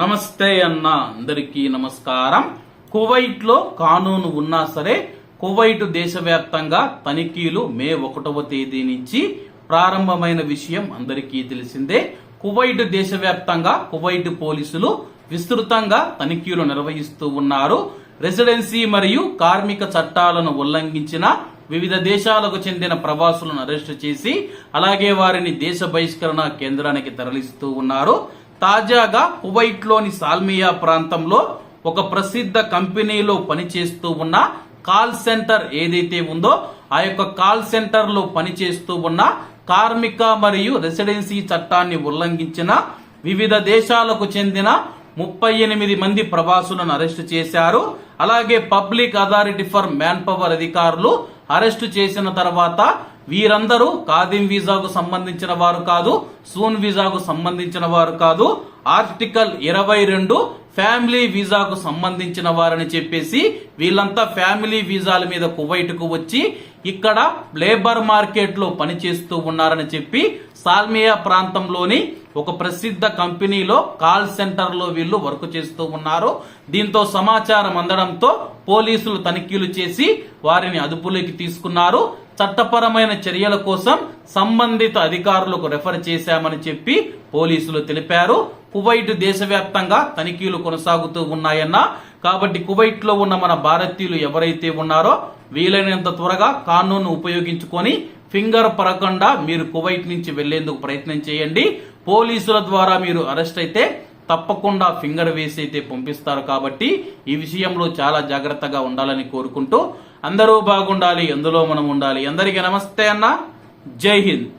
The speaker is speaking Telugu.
నమస్తే అన్న అందరికీ నమస్కారం. కువైట్లో కానూను ఉన్నా సరే కువైట్ దేశవ్యాప్తంగా తనిఖీలు మే ఒకటవ తేదీ నుంచి ప్రారంభమైన విషయం అందరికీ తెలిసిందే. కువైట్ దేశవ్యాప్తంగా కువైట్ పోలీసులు విస్తృతంగా తనిఖీలు నిర్వహిస్తూ ఉన్నారు. రెసిడెన్సీ మరియు కార్మిక చట్టాలను ఉల్లంఘించిన వివిధ దేశాలకు చెందిన ప్రవాసులను అరెస్టు చేసి అలాగే వారిని దేశ బహిష్కరణ కేంద్రానికి తరలిస్తూ ఉన్నారు. తాజాగా కువైట్లోని సాల్మియా ప్రాంతంలో ఒక ప్రసిద్ధ కంపెనీలో పనిచేస్తూ ఉన్న కాల్ సెంటర్ ఏదైతే ఉందో ఆ యొక్క కాల్ సెంటర్లో పనిచేస్తూ ఉన్న కార్మిక మరియు రెసిడెన్సీ చట్టాన్ని ఉల్లంఘించిన వివిధ దేశాలకు చెందిన ముప్పై ఎనిమిది మంది ప్రవాసులను అరెస్టు చేశారు. అలాగే public authority for manpower అధికారులు అరెస్టు చేసిన తర్వాత వీరందరూ కాదిం వీసాకు సంబంధించిన వారు కాదు సూన్ వీసాకు సంబంధించిన వారు కాదు. ఆర్టికల్ ఇరవై రెండు ఫ్యామిలీ వీసాకు సంబంధించిన వారని చెప్పేసి వీళ్ళంతా ఫ్యామిలీ వీసాల మీద కువైట్కు వచ్చి ఇక్కడ లేబర్ మార్కెట్లో పనిచేస్తూ ఉన్నారని చెప్పి సాల్మియా ప్రాంతంలోని ఒక ప్రసిద్ధ కంపెనీలో కాల్ సెంటర్లో వీళ్ళు వర్క్ చేస్తూ ఉన్నారు. దీంతో సమాచారం అందడంతో పోలీసులు తనిఖీలు చేసి వారిని అదుపులోకి తీసుకున్నారు. చట్టపరమైన చర్యల కోసం సంబంధిత అధికారులకు రెఫర్ చేశామని చెప్పి పోలీసులు తెలిపారు. కువైట్ దేశవ్యాప్తంగా తనిఖీలు కొనసాగుతూ ఉన్నాయన్న కాబట్టి కువైట్లో ఉన్న మన భారతీయులు ఎవరైతే ఉన్నారో వీలైనంత త్వరగా కానూను ఉపయోగించుకొని ఫింగర్ పడకుండా మీరు కువైట్ నుంచి వెళ్ళేందుకు ప్రయత్నం చేయండి. పోలీసుల ద్వారా మీరు అరెస్ట్ అయితే తప్పకుండా ఫింగర్ వేసి అయితే పంపిస్తారు కాబట్టి ఈ విషయంలో చాలా జాగ్రత్తగా ఉండాలని కోరుకుంటూ అందరూ బాగుండాలి అందులో మనం ఉండాలి. అందరికీ నమస్తే అన్న. జై హింద్.